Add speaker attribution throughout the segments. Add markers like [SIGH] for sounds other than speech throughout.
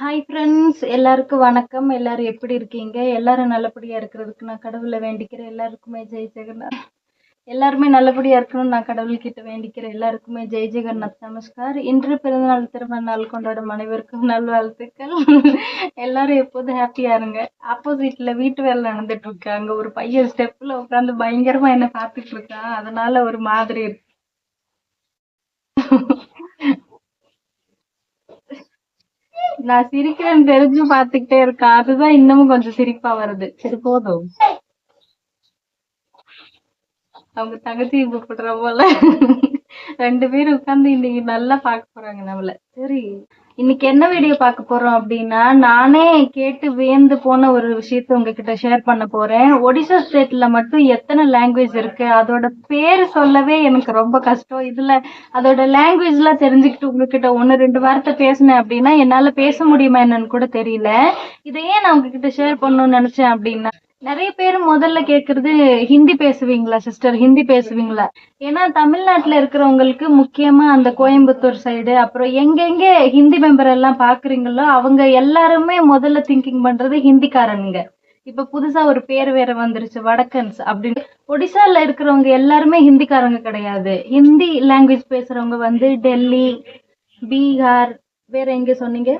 Speaker 1: Hi friends எல்லாருக்கும் வணக்கம். எல்லாரும் எப்படி இருக்கீங்க? எல்லாரும் நல்லபடியா இருக்கிறதுக்கு நான் கடவுளை வேண்டிக்கிறேன். எல்லாருக்குமே ஜெய் ஜெகநாத். எல்லாருமே நல்லபடியா இருக்கணும்னு நான் கடவுள்கிட்ட வேண்டிக்கிறேன். எல்லாருக்குமே ஜெய் ஜெகநாத். நமஸ்கார். இன்று பிறந்தநாள் திருமண நாள் கொண்டாடும் அனைவருக்கும் நல்வாழ்த்துக்கள். எல்லாரும் எப்போதும் ஹாப்பியா இருங்க. ஆப்போசிட்ல வீட்டு வேலை நடந்துட்டு இருக்காங்க ஒரு பையன் ஸ்டெப்ல உட்காந்து பயங்கரமா என்ன பார்த்துட்டு இருக்கான். அதனால ஒரு மாதிரி இருக்கு. நான் சிரிக்கிறேன்னு தெரிஞ்சு பாத்துக்கிட்டே இருக்கேன். அதுதான் இன்னமும் கொஞ்சம் சிரிப்பா வருது. சரி போதும். அவங்க தங்கச்சி கூப்பிடுற போல ரெண்டு பேரும் உட்கார்ந்து இன்னைக்கு நல்லா பார்க்க போறாங்க நம்மள. சரி. இன்னைக்கு என்ன வீடியோ பார்க்க போறோம் அப்படின்னா நானே கேட்டு வியந்து போன ஒரு விஷயத்த உங்ககிட்ட ஷேர் பண்ண போறேன். ஒடிசா ஸ்டேட்ல மட்டும் எத்தனை லாங்குவேஜ் இருக்கு? அதோட பேர் சொல்லவே எனக்கு ரொம்ப கஷ்டம். இதுல அதோட லாங்குவேஜ் எல்லாம் தெரிஞ்சுக்கிட்டு உங்ககிட்ட ஒன்னு ரெண்டு வார்த்தை பேசினேன் அப்படின்னா என்னால பேச முடியுமா என்னன்னு கூட தெரியல. இதை ஏன் நான் உங்ககிட்ட ஷேர் பண்ணணும்னு நினைச்சேன் அப்படின்னா நிறைய பேர் முதல்ல கேக்குறது ஹிந்தி பேசுவீங்களா சிஸ்டர் ஹிந்தி பேசுவீங்களா? ஏன்னா தமிழ்நாட்டுல இருக்கிறவங்களுக்கு முக்கியமா அந்த கோயம்புத்தூர் சைடு அப்புறம் எங்கெங்க ஹிந்தி மெம்பர் எல்லாம் பாக்குறீங்களோ அவங்க எல்லாருமே முதல்ல திங்கிங் பண்றது ஹிந்திக்காரனுங்க. இப்ப புதுசா ஒரு பேர் வேற வந்துருச்சு வடக்கன்ஸ் அப்படின்னு. ஒடிசால இருக்கிறவங்க எல்லாருமே ஹிந்திக்காரங்க கிடையாது. ஹிந்தி லாங்குவேஜ் பேசுறவங்க வந்து டெல்லி பீகார் வேற எங்க சொன்னீங்க?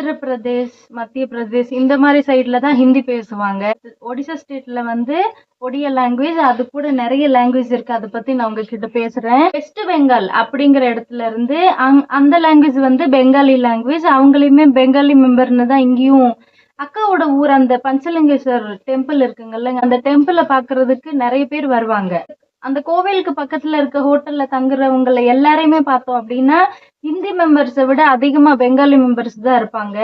Speaker 1: உத்தரப்பிரதேஷ் மத்திய பிரதேஷ் இந்த மாதிரி சைட்ல தான் ஹிந்தி பேசுவாங்க. ஒடிசா ஸ்டேட்ல வந்து ஒடிய லாங்குவேஜ் அது கூட நிறைய லாங்குவேஜ் இருக்கு. அதை பத்தி நான் உங்ககிட்ட பேசுறேன். வெஸ்ட் பெங்கால் அப்படிங்கிற இடத்துல இருந்து அங்- அந்த லாங்குவேஜ் வந்து பெங்காலி லாங்குவேஜ் அவங்களையுமே பெங்காலி மெம்பர்னு தான் இங்கேயும் அக்காவோட ஊர் அந்த பஞ்சலிங்கேஸ்வர் டெம்பிள் இருக்குங்கல்ல அந்த டெம்பிளை பாக்குறதுக்கு நிறைய பேர் வருவாங்க. அந்த கோவிலுக்கு பக்கத்துல இருக்க ஹோட்டல்ல தங்குறவங்களை எல்லாரையுமே பார்த்தோம் அப்படின்னா ஹிந்தி மெம்பர்ஸை விட அதிகமா பெங்காலி மெம்பர்ஸ் தான் இருப்பாங்க.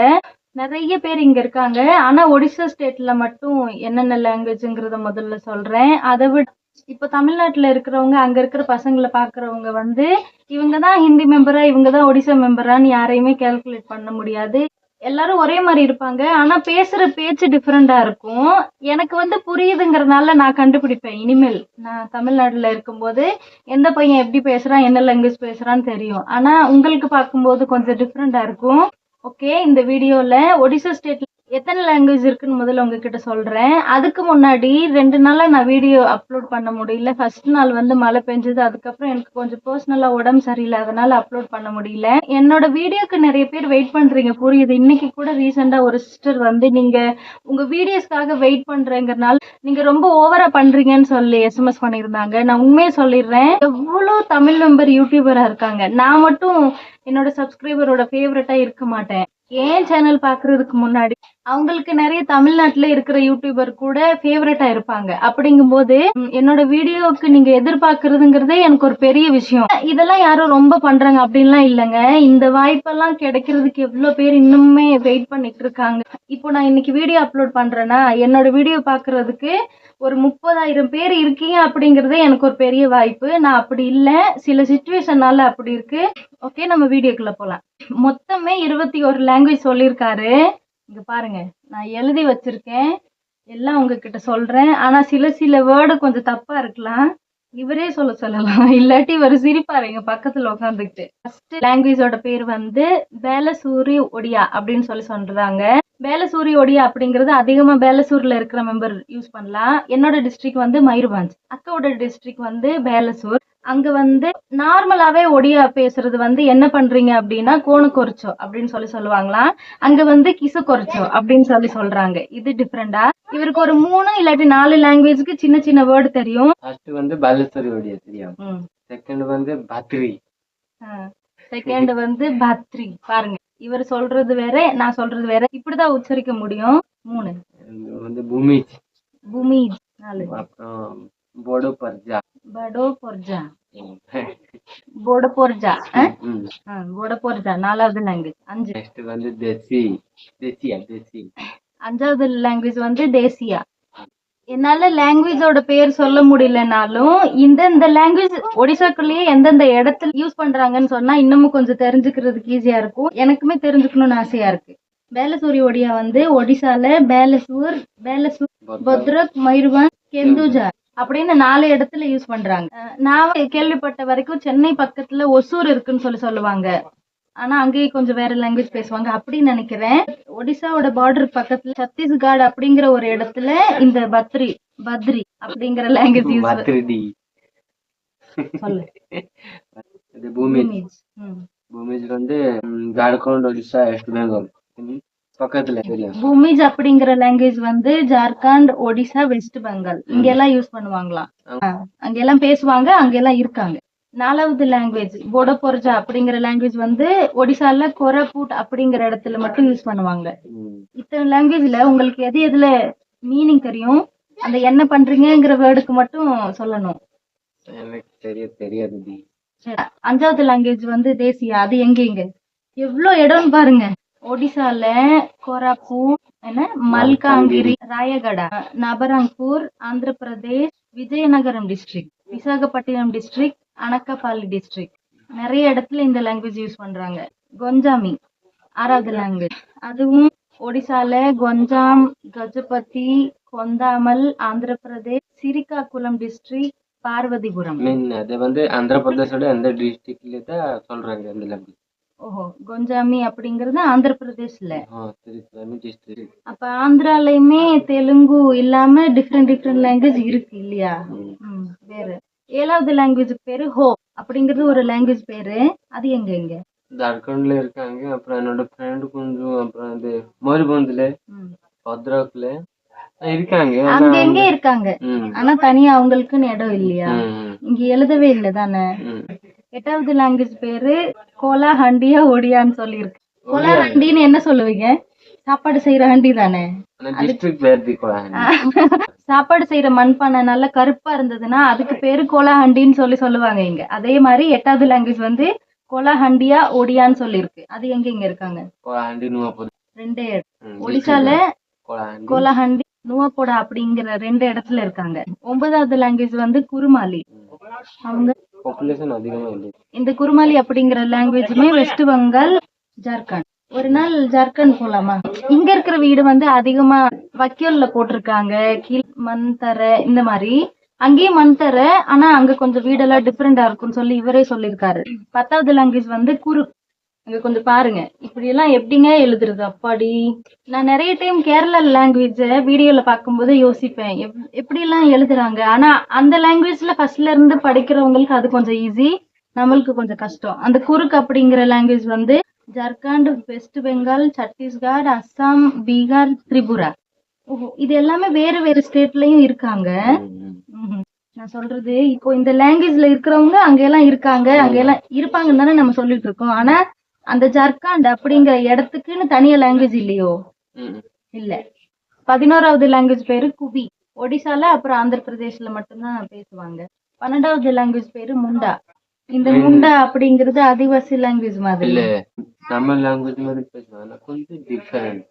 Speaker 1: நிறைய பேர் இங்க இருக்காங்க. ஆனா ஒடிசா ஸ்டேட்ல மட்டும் என்னென்ன லாங்குவேஜ்ங்கிறத முதல்ல சொல்றேன். அதை விட இப்ப தமிழ்நாட்டுல இருக்கிறவங்க அங்க இருக்கிற பசங்களை பாக்குறவங்க வந்து இவங்க தான் ஹிந்தி மெம்பரா இவங்க தான் ஒடிசா மெம்பரான்னு யாரையுமே கால்குலேட் பண்ண முடியாது. எல்லாரும் ஒரே மாதிரி இருப்பாங்க. ஆனா பேசுற பேச்சு டிஃப்ரெண்டா இருக்கும். எனக்கு வந்து புரியுதுங்கிறதுனால நான் கண்டுபிடிப்பேன். இனிமேல் நான் தமிழ்நாட்டுல இருக்கும்போது எந்த பையன் எப்படி பேசுறான் என்ன லாங்குவேஜ் பேசுறான்னு தெரியும். ஆனா உங்களுக்கு பார்க்கும்போது கொஞ்சம் டிஃப்ரெண்டா இருக்கும். ஓகே இந்த வீடியோல ஒடிசா ஸ்டேட்ல எத்தனை லாங்குவேஜ் இருக்குன்னு முதல்ல உங்ககிட்ட சொல்றேன். அதுக்கு முன்னாடி ரெண்டு நாளாக நான் வீடியோ அப்லோட் பண்ண முடியல. ஃபர்ஸ்ட் நாள் வந்து மழை பெஞ்சது. அதுக்கப்புறம் எனக்கு கொஞ்சம் பர்சனலாக உடம்பு சரியில்லை. அதனால அப்லோட் பண்ண முடியல. என்னோட வீடியோக்கு நிறைய பேர் வெயிட் பண்ணுறீங்க புரியுது. இன்னைக்கு கூட ரீசெண்டாக ஒரு சிஸ்டர் வந்து நீங்கள் உங்கள் வீடியோஸ்க்காக வெயிட் பண்ணுறேங்கிறனால நீங்கள் ரொம்ப ஓவராக பண்ணுறீங்கன்னு சொல்லி எஸ்எம்எஸ் பண்ணியிருந்தாங்க. நான் உண்மையை சொல்லிடுறேன். எவ்வளோ தமிழ் மெம்பர் யூடியூபராக இருக்காங்க. நான் மட்டும் என்னோட சப்ஸ்கிரைபரோட ஃபேவரட்டாக இருக்க மாட்டேன். ஏன் சேனல் பாக்குறதுக்கு முன்னாடி? அவங்களுக்கு நிறைய தமிழ்நாட்டுல இருக்கிற யூடியூபர் கூட ஃபேவரட்டா இருப்பாங்க. அப்படிங்கும்போது போது என்னோட வீடியோவுக்கு நீங்க எதிர்பார்க்கறதுங்கிறதே எனக்கு ஒரு பெரிய விஷயம். இதெல்லாம் யாரும் ரொம்ப பண்றாங்க அப்படின்லாம் இல்லைங்க. இந்த வாய்ப்பெல்லாம் கிடைக்கிறதுக்கு எவ்வளவு பேர் இன்னுமே வெயிட் பண்ணிட்டு இருக்காங்க. இப்போ நான் இன்னைக்கு வீடியோ அப்லோட் பண்றேன்னா என்னோட வீடியோ பாக்குறதுக்கு ஒரு முப்பதாயிரம் பேர் இருக்கீங்க அப்படிங்கறதே எனக்கு ஒரு பெரிய வாய்ப்பு. நான் அப்படி இல்லை. சில சுச்சுவேஷனால அப்படி இருக்கு. ஓகே நம்ம வீடியோக்குள்ள போலாம். மொத்தமே இருபத்தி ஒரு லாங்குவேஜ் சொல்லியிருக்காரு இங்க பாருங்க. நான் எழுதி வச்சிருக்கேன். எல்லாம் உங்ககிட்ட சொல்றேன். ஆனா சில சில வேர்டு கொஞ்சம் தப்பா இருக்கலாம். இவரே சொல்ல சொல்லலாம். [LAUGHS] இல்லாட்டி இவர் சிரிப்பாரு எங்க பக்கத்துல உட்காந்துக்கிட்டு ஃபர்ஸ்ட் லாங்குவேஜோட பேர் வந்து பேலசூரி ஒடியா அப்படின்னு சொல்லி சொல்றாங்க. பேலசூரி ஒடியா அப்படிங்கிறது அதிகமா பேலசூர்ல இருக்கிற மெம்பர் யூஸ் பண்ணலாம். என்னோட டிஸ்ட்ரிக்ட் வந்து மயூர்பஞ்ச் அக்காவோட டிஸ்ட்ரிக்ட் வந்து பேலசூர் அங்க வந்து நார்மலாவே ஒடியா பேசுறது வந்து என்ன பண்றீங்க அப்படின்னா கோணு கொறிச்சோ அப்படின்னு சொல்லி சொல்லுவாங்களாம் அங்க வந்து கிசு கொறிச்சோ அப்படின்னு சொல்லி சொல்றாங்க. இது டிஃப்ரெண்டா இவருக்கு ஒரு மூணு இல்லாட்டி நாலு லாங்குவேஜ்க்கு சின்ன சின்ன வேர்டு தெரியும்.
Speaker 2: ஃபர்ஸ்ட் வந்து பாலேஸ்வரி ஒடியா தெரியும். செகண்ட் வந்து பத்ரி.
Speaker 1: செகண்ட் வந்து பத்ரி. பாருங்க. இவர் சொல்றது வேற நான் சொல்றது வேற. இப்படிதான் உச்சரிக்க முடியும். மூணு.
Speaker 2: வந்து பூமிஜ்.
Speaker 1: பூமி நாலு.
Speaker 2: அப்புறம் போடோ பர்ஜா
Speaker 1: படோ பொர்ஜா போட பொர்ஜா போட பொர்ஜா நாலாவது லாங்குவேஜ் அஞ்சு
Speaker 2: நெக்ஸ்ட் வந்து தேசி தேசியா தேசி
Speaker 1: அஞ்சாவது லாங்குவேஜ் வந்து தேசியா என்னால லாங்குவேஜோட பேர் சொல்ல முடியலனாலும் இந்தந்த லாங்குவேஜ் ஒடிசாக்குள்ளேயே எந்தெந்த இடத்துல யூஸ் பண்றாங்கன்னு சொன்னா இன்னமும் கொஞ்சம் தெரிஞ்சுக்கிறதுக்கு ஈஸியா இருக்கும். எனக்குமே தெரிஞ்சுக்கணும்னு ஆசையா இருக்கு. பேலசூரி ஒடியா வந்து ஒடிசால பேலசூர் பேலசூர் பத்ரக் மயூர்பஞ்ச் கெந்துஜா அப்படின்னு நாலு இடத்துல யூஸ் பண்றாங்க. நான் கேள்விப்பட்ட வரைக்கும் சென்னை பக்கத்துல ஒசூர் இருக்குன்னு சொல்லி சொல்லுவாங்க. ஆனா அங்கேயே கொஞ்சம் வேற லாங்குவேஜ் பேசுவாங்க அப்படின்னு நினைக்கிறேன். ஒடிசாவோட பார்டர் பக்கத்துல சத்தீஸ்கர் அப்படிங்கிற ஒரு இடத்துல இந்த பத்ரி பத்ரி அப்படிங்கிற லாங்குவேஜ் யூஸ் சொல்லு.
Speaker 2: பூமிஜ்
Speaker 1: பூமிஜ்.
Speaker 2: வந்து ஜார்க்கண்ட் ஒடிசா வெஸ்ட் பெங்கால். பக்கத்துல
Speaker 1: பூமிஜ் அப்படிங்கிற லாங்குவேஜ் வந்து ஜார்க்கண்ட் ஒடிசா வெஸ்ட் பெங்கால். இங்க எல்லாம் யூஸ் பண்ணுவாங்களாம் அங்க எல்லாம் பேசுவாங்க அங்க எல்லாம் இருக்காங்க. நாலாவது லாங்குவேஜ் போடோபொர்ஜா அப்படிங்கிற லாங்குவேஜ் வந்து ஒடிசால கோராபூட் அப்படிங்கிற இடத்துல மட்டும் யூஸ் பண்ணுவாங்க. இத்தனை லாங்குவேஜ்ல உங்களுக்கு எது எதுல மீனிங் தெரியும்? அந்த என்ன பண்றீங்கங்கிற வேர்டுக்கு மட்டும் சொல்லணும்.
Speaker 2: எனக்கு தெரிய தெரியாது டி.
Speaker 1: சரி. அஞ்சாவது லாங்குவேஜ் வந்து தேசியா? அது எங்க எங்க எவ்வளோ இடம்னு பாருங்க. ஒடிசால கோராப்பூர் என்ன Malkangiri Rayagada Nabarangpur Andhra Pradesh Vizianagaram district Visakhapatnam district Anakapalli district நிறைய இடத்துல இந்த லாங்குவேஜ் யூஸ் பண்றாங்க. கொஞ்சாமி ஆறாவது லாங்குவேஜ் அதுவும் ஒடிசால கொஞ்சாம் கஜபதி கொந்தாமல் ஆந்திர பிரதேஷ் சிரிகாகுளம் டிஸ்ட்ரிக்ட் பார்வதிபுரம்
Speaker 2: அது வந்து ஆந்திர பிரதேசோட எந்த டிஸ்ட்ரிக்ட்ல தான் சொல்றாங்க அந்த லாங்குவேஜ்
Speaker 1: ஓஹோ கொஞ்சாமி அப்படிங்கறது ஆந்திர பிரதேஷ்ல. அப்ப ஆந்திராலயுமே தெலுங்கு இல்லாம டிஃப்ரெண்ட் டிஃப்ரெண்ட் லாங்குவேஜ் இருக்கு இல்லையா? வேற. ஏழாவது லாங்குவேஜ் பேரு ஹோ அப்படிங்கிறது ஒரு லாங்குவேஜ் பேரு. அது எங்க எங்க?
Speaker 2: ஜார்க்கண்ட்ல இருக்காங்க அப்புறம் என்னோட ஃப்ரெண்டு கொஞ்சம் அப்புறம் இது மோரிபந்துல
Speaker 1: ம்.
Speaker 2: பத்ராக்ல இருக்காங்க
Speaker 1: அங்க எங்க இருக்காங்க? ஆனா தனியா அவங்களுக்குன்னு இடம் இல்லையா? இங்க எழுதவே இல்லை தானே. எட்டாவது லாங்குவேஜ் பேரு கோலா ஹண்டியா ஒடியான்னு சொல்லியிருக்கு. கோலா ஹண்டின்னு என்ன சொல்லுவீங்க? சாப்பாடு செய்யற ஹண்டி தானே? சாப்பாடு செய்யற மண்பானை நல்லா கருப்பா இருந்ததுன்னா அதுக்கு பேரு கோலா ஹண்டின்னு சொல்லி சொல்லுவாங்க இங்க. அதே மாதிரி எட்டாவது லாங்குவேஜ் வந்து கோலா ஹண்டியா ஒடியான்னு சொல்லியிருக்கு. அது எங்க இங்க இருக்காங்க? ரெண்டே. ஒடிசால கோலாஹண்டி. நுவப்போடா அப்படிங்கிற ரெண்டு இடத்துல இருக்காங்க. ஒன்பதாவது லாங்குவேஜ் வந்து குருமாலி. அவங்க
Speaker 2: பாப்புலேஷன் அதிகமா இல்லை.
Speaker 1: இந்த குருமாலி அப்படிங்கிற லாங்குவேஜுமே வெஸ்ட் பெங்கால் ஜார்க்கண்ட் ஒரு நாள் ஜார்க்கண்ட் போலாமா? இங்க இருக்கிற வீடு வந்து அதிகமா வக்கியோல்ல போட்டிருக்காங்க. கீழ் மண் தர இந்த மாதிரி. அங்கேயும் மண் தர ஆனா அங்க கொஞ்சம் வீடெல்லாம் டிஃப்ரெண்டா இருக்கும்னு சொல்லி இவரே சொல்லியிருக்காரு. பத்தாவது லாங்குவேஜ் வந்து குரு அங்க கொஞ்சம் பாருங்க. இப்படி எல்லாம் எப்படிங்க எழுதுறது அப்பாடி? நான் நிறைய டைம் கேரளா லாங்குவேஜ வீடியோல பார்க்கும்போது யோசிப்பேன். எப்- எப்படி எல்லாம் எழுதுறாங்க? ஆனா அந்த லாங்குவேஜ்ல ஃபர்ஸ்ட்ல இருந்து படிக்கிறவங்களுக்கு அது கொஞ்சம் ஈஸி நம்மளுக்கு கொஞ்சம் கஷ்டம். அந்த குறுக்கு அப்படிங்கிற லாங்குவேஜ் வந்து ஜார்க்கண்ட் வெஸ்ட் பெங்கால் சத்தீஸ்கர் அஸ்ஸாம் பீகார் திரிபுரா. ஓஹோ இது எல்லாமே வேற வேற ஸ்டேட்லயும் இருக்காங்க. நான் சொல்றது இப்போ இந்த லாங்குவேஜ்ல இருக்கிறவங்க அங்கெல்லாம் இருக்காங்க அங்கெல்லாம் இருப்பாங்கன்னு தானே நம்ம சொல்லிட்டு இருக்கோம். ஆனா அந்த ஜார்க்கண்ட் அப்படிங்கிற இடத்துக்குன்னு தனியா லாங்குவேஜ் இல்லையோ? இல்ல. பதினோராவது லாங்குவேஜ் பேரு குவி. ஒடிசால அப்புறம் ஆந்திர பிரதேஷ்ல மட்டும்தான் பேசுவாங்க. பன்னெண்டாவது லாங்குவேஜ் பேரு முண்டா. இந்த முண்டா அப்படிங்கிறது ஆதிவாசி லாங்குவேஜ் மாதிரி.
Speaker 2: இல்ல நம்ம லாங்குவேஜ் மாதிரி பேசுவாங்க. கொஞ்சம் டிஃபரெண்ட்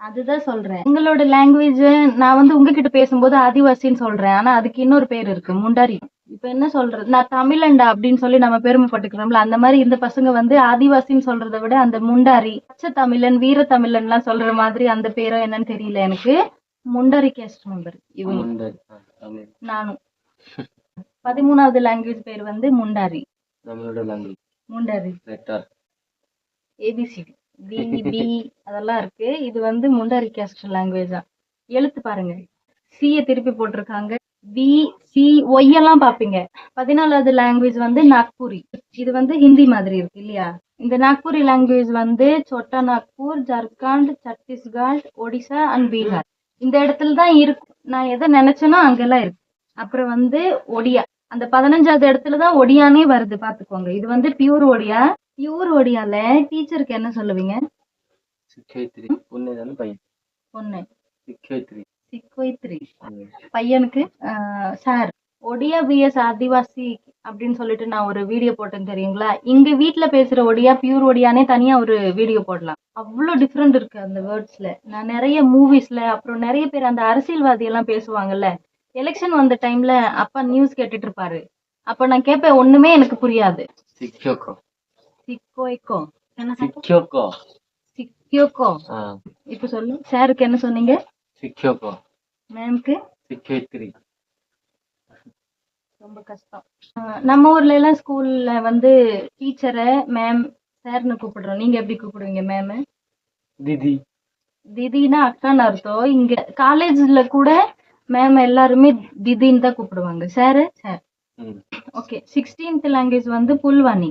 Speaker 1: அதுதான் சொல்றேன். உங்களோட லாங்குவேஜ் நான் வந்து உங்ககிட்ட பேசும்போது ஆதிவாசின்னு சொல்றேன். ஆனா அதுக்கு இன்னொரு பேர் இருக்கு முண்டாரி. இப்ப என்ன சொல்றது? நான் தமிழண்டா அப்படின்னு சொல்லி நம்ம பெருமைப்பட்டுக்கிறோம்ல அந்த மாதிரி இந்த பசங்க வந்து ஆதிவாசின்னு சொல்றதை விட அந்த முண்டாரி பச்சை தமிழன் வீர தமிழன்லாம் சொல்ற மாதிரி அந்த பேரோ என்னன்னு தெரியல எனக்கு. முண்டாரி கேஸ்ட் மெம்பர் இவங்க. நானும் பதிமூணாவது லாங்குவேஜ் பேர் வந்து Mundari. Mundari. A B C D B B அதெல்லாம் இருக்கு. இது வந்து முண்டாரி கேஸ்ட் லாங்குவேஜா எழுத்து பாருங்க. சிய திருப்பி போட்டிருக்காங்க. பி சி ஒய் எல்லாம் பாப்பீங்க பதினாலாவது லாங்குவேஜ் வந்து நாக்பூரி இது வந்து ஹிந்தி மாதிரி இருக்கு இல்லையா? இந்த நாக்பூரி லாங்குவேஜ் வந்து சொட்டா நாக்பூர் ஜார்க்கண்ட் சத்தீஸ்கர் ஒடிசா அண்ட் பீகார் இந்த இடத்துல தான் இருக்கும். நான் எதை நினைச்சேனோ அங்கெல்லாம் இருக்கு. அப்புறம் வந்து ஒடியா அந்த பதினஞ்சாவது இடத்துல தான் ஒடியானே வருது பாத்துக்கோங்க இது வந்து பியூர் ஒடியா பியூர் ஒடியால டீச்சருக்கு என்ன சொல்லுவீங்க?
Speaker 2: பொண்ணு சிக்கேத்ரி
Speaker 1: சிக்வைத்ரி பையனுக்கு சார் ஒடியா பிஎஸ் ஆதிவாசி அப்படின்னு சொல்லிட்டு நான் ஒரு வீடியோ போட்டேன் தெரியுங்களா? இங்க வீட்ல பேசுற ஒடியா பியூர் ஒடியானே தனியா ஒரு வீடியோ போடலாம். அவ்வளோ டிஃப்ரெண்ட் இருக்கு அந்த வேர்ட்ஸ்ல நான் நிறைய மூவிஸ்ல அப்புறம் நிறைய பேர் அந்த அரசியல்வாதி எல்லாம் பேசுவாங்கல்ல. எலெக்ஷன் வந்த டைம்ல அப்பா நியூஸ் கேட்டுட்டு இருப்பாரு அப்ப நான் கேட்பேன் ஒண்ணுமே எனக்கு புரியாது.
Speaker 2: சிக்கோக்கோ
Speaker 1: சிக்கோய்க்கோ.
Speaker 2: சிக்கோக்கோ
Speaker 1: இப்ப சொல்லு. சாருக்கு என்ன சொன்னீங்க?
Speaker 2: ಶಿಕ್ಷಕ
Speaker 1: மேம்க்கு?
Speaker 2: ಶಿಕ್ಷಯತ್ರಿ
Speaker 1: ரொம்ப கஷ்டம். அஹ் நம்ம ஊர்ல எல்லாம் ஸ்கூல்ல வந்து டீச்சரை மேம் சார்னு கூப்பிடுறோம். நீங்க எப்படி கூப்பிடுவீங்க மேம்?
Speaker 2: திதி.
Speaker 1: திதினா அக்கான்னு அர்த்தம். இங்க காலேஜ்ல கூட மேம் எல்லாருமே திதின்னு தான் கூப்பிடுவாங்க. Sir? Sir. Okay. Sixteenth language வந்து புல்வானி.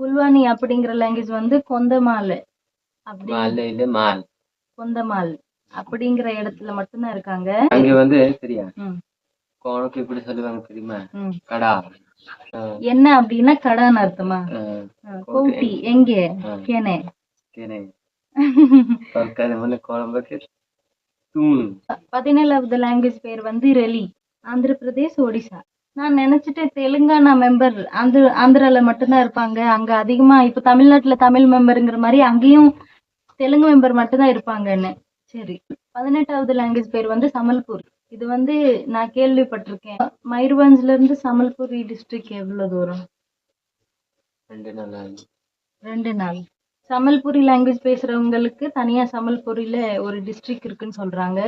Speaker 1: புல்வானி அப்படிங்கிற லாங்குவேஜ் வந்து கொந்தமால. அப்படி கொந்தமால். அப்படிங்கிற இடத்துல மட்டும்தான் இருக்காங்க.
Speaker 2: அங்க வந்து சரியா?
Speaker 1: ம்,
Speaker 2: கோணக்கு எப்படி சொல்லுவாங்க தெரியுமா. கடா.
Speaker 1: என்ன அப்படின்னா கடான்னு அர்த்தமா? கோட்டி எங்கே. கேனே.
Speaker 2: கேனே. குழம்புக்கு
Speaker 1: பதினேழாவது லாங்குவேஜ் பேர் வந்து ரெலி. ஆந்திர பிரதேஷ் ஒடிசா. நான் நினைச்சிட்டேன் தெலுங்கானா மெம்பர் ஆந்திர ஆந்திரால மட்டும்தான் இருப்பாங்க. அங்க அதிகமா இப்ப தமிழ்நாட்டுல தமிழ் மெம்பருங்கிற மாதிரி அங்கேயும் தெலுங்கு மெம்பர் மட்டும்தான் இருப்பாங்கன்னு. சரி. பதினெட்டாவது லாங்குவேஜ் பேர் வந்து சமல்பூர். இது வந்து நான் கேள்விப்பட்டிருக்கேன். மயூர்பஞ்ச்ல இருந்து சமல்பூரி டிஸ்ட்ரிக்ட் எவ்வளவு தூரம்?
Speaker 2: ரெண்டு நாள் ஆகுது.
Speaker 1: ரெண்டு நாள். சமல்புரி லாங்குவேஜ் பேசுறவங்களுக்கு தனியா சமல்புரியில ஒரு டிஸ்ட்ரிக்ட் இருக்குன்னு சொல்றாங்க.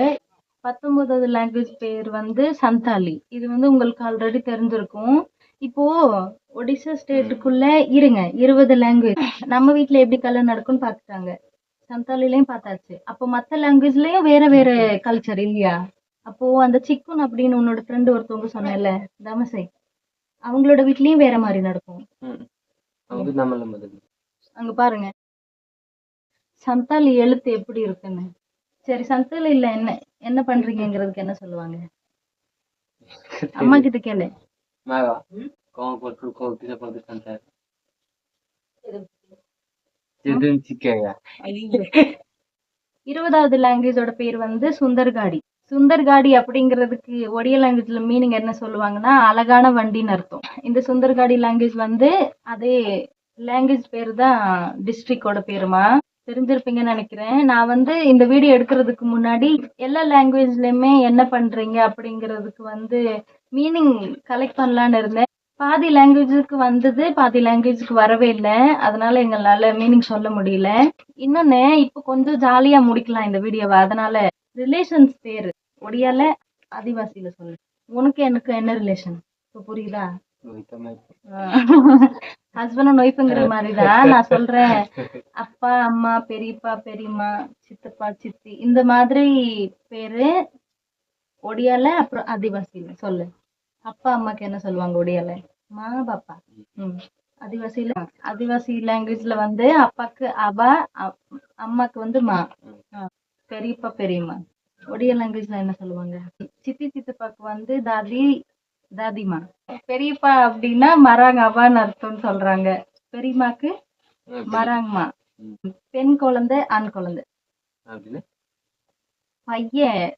Speaker 1: பத்தொன்பதாவது லாங்குவேஜ் பேர் வந்து சந்தாலி. இது வந்து உங்களுக்கு ஆல்ரெடி தெரிஞ்சிருக்கும். இப்போ ஒடிசா ஸ்டேட்டுக்குள்ள இருங்க. இருபது லாங்குவேஜ் நம்ம வீட்ல எப்படி கல்யாணம் நடக்கும்னு பார்த்துட்டாங்க. சந்தாலிலையும் பார்த்தாச்சு. அப்போ மற்ற லாங்குவேஜ்லயும் வேற வேற கல்ச்சர் இல்லையா? அப்போ அந்த சிக்குன் அப்படின்னு உன்னோட ஃப்ரெண்டு ஒருத்தவங்க சொன்னேன்ல தமசை. அவங்களோட வீட்லயும் வேற மாதிரி நடக்கும். அங்க பாருங்க. சந்தாலி எழுத்து எப்படி இருக்குன்னு? சரி சந்தாலில என்ன என்ன பண்றீங்கங்கிறதுக்கு என்ன சொல்லுவாங்க? அம்மா கிட்ட கேளு. [LAUGHS] இருபதாவது லாங்குவேஜோட பேர் வந்து சுந்தர்காடி. சுந்தர்காடி அப்படிங்கிறதுக்கு ஒடிய லாங்குவேஜ்ல மீனிங் என்ன சொல்லுவாங்கன்னா அழகான வண்டின்னு அர்த்தம். இந்த சுந்தர்காடி லாங்குவேஜ் வந்து அதே லாங்குவேஜ் பேர் தான் டிஸ்ட்ரிக்டோட பேருமா? தெரிஞ்சிருப்பீங்கன்னு நினைக்கிறேன். நான் வந்து இந்த வீடியோ எடுக்கிறதுக்கு முன்னாடி எல்லா லாங்குவேஜ்லயுமே என்ன பண்றீங்க அப்படிங்கிறதுக்கு வந்து மீனிங் கலெக்ட் பண்ணலான்னு இருந்தேன். பாதி லாங்குவேஜுக்கு வந்தது பாதி லாங்குவேஜுக்கு வரவே இல்லை. அதனால எங்களால மீனிங் சொல்ல முடியல. இன்னொன்னு இப்ப கொஞ்சம் ஜாலியா முடிக்கலாம் இந்த வீடியோவை அதனால ரிலேஷன்ஸ் பேரு. ஒடியால ஆதிவாசியில சொல்லு. உனக்கு எனக்கு என்ன ரிலேஷன் இப்போ புரியுதா? ஹஸ்பண்ட் அண்ட் மாதிரிதான் நான் சொல்றேன். அப்பா அம்மா பெரியப்பா பெரியம்மா சித்தப்பா சித்தி. இந்த மாதிரி பேரு. ஒடியால அப்புறம் ஆதிவாசியில. சொல்லு. அப்பா அம்மாக்கு என்ன சொல்லுவாங்க ஒடியால? மா பாப்பா. ம். ஆதிவாசியில ஆதிவாசி லாங்குவேஜ்ல வந்து அப்பாக்கு அபா அப்- அம்மாக்கு வந்து மா. பெரியப்பா பெரியம்மா. ஒடியா லாங்குவேஜ்ல என்ன சொல்லுவாங்க? சித்தி சித்தப்பாக்கு வந்து தாதி தாதிமா பெரியப்பா அப்படின்னா மராங் அவான்னு அர்த்தம்னு சொல்றாங்க. பெரியம்மாக்கு மராங்மா. பெண் குழந்தை ஆண் குழந்தை. பையன்.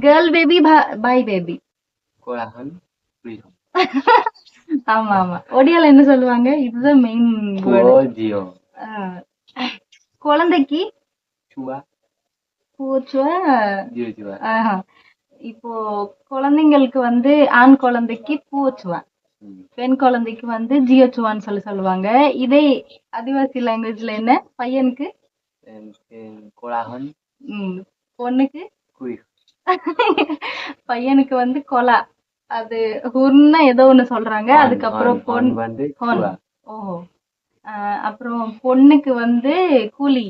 Speaker 1: கேர்ள் பேபி பாய் பேபி
Speaker 2: கோலாகல் புரியும் [LAUGHS]
Speaker 1: ஆமா ஆமா. ஒடியால என்ன சொல்லுவாங்க? இதுதான் மெயின்
Speaker 2: கோஜியோ.
Speaker 1: குழந்தைக்கு
Speaker 2: சுவா
Speaker 1: பூச்சுவ. இப்போ குழந்தைங்களுக்கு வந்து ஆண் குழந்தைக்கு பூச்சுவா பெண் குழந்தைக்கு வந்து ஜியோச்சுவான்னு சொல்லி சொல்லுவாங்க. இதே ஆதிவாசி லாங்குவேஜ்ல என்ன? பையனுக்கு? பொண்ணுக்கு? [LAUGHS] பையனுக்கு வந்து கொலா. அது ஹுர்னா ஏதோ ஒண்ணு சொல்றாங்க. அதுக்கப்புறம் பொன்
Speaker 2: வந்து
Speaker 1: ஓஹோ அப்புறம் பொண்ணுக்கு வந்து கூலி.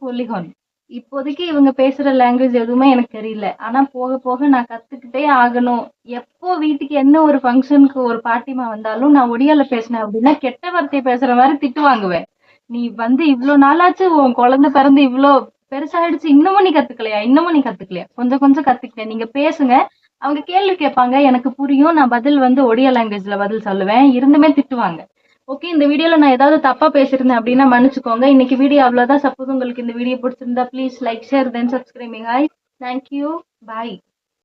Speaker 1: கூலி ஹொன் இப்போதைக்கு இவங்க பேசுற லாங்குவேஜ் எதுவுமே எனக்கு தெரியல. ஆனா போக போக நான் கத்துக்கிட்டே ஆகணும். எப்போ வீட்டுக்கு என்ன ஒரு ஃபங்க்ஷனுக்கு ஒரு பாட்டிமா வந்தாலும் நான் ஒடியால பேசினேன் அப்படின்னா கெட்ட வார்த்தையை பேசுற மாதிரி திட்டு வாங்குவேன். நீ வந்து இவ்ளோ நாளாச்சு உன் குழந்தை பிறந்து இவ்ளோ பெருசாயிடுச்சு. இன்னமும் நீ கத்துக்கலையா? இன்னமும் நீ கத்துக்கலையா? கொஞ்சம் கொஞ்சம் கத்துக்கிட்டேன். நீங்க பேசுங்க. அவங்க கேள்வி கேட்பாங்க எனக்கு புரியும் நான் பதில் வந்து ஒடியா லாங்குவேஜ்ல பதில் சொல்லுவேன் இருந்துமே திட்டுவாங்க. ஓகே இந்த வீடியோல நான் ஏதாவது தப்பா பேசியிருந்தேன் அப்படின்னா மன்னிச்சுக்கோங்க. இன்னைக்கு வீடியோ அவ்வளவுதான். சப்போஸ் உங்களுக்கு இந்த வீடியோ பிடிச்சிருந்தா please like share then subscribing hi thank you bye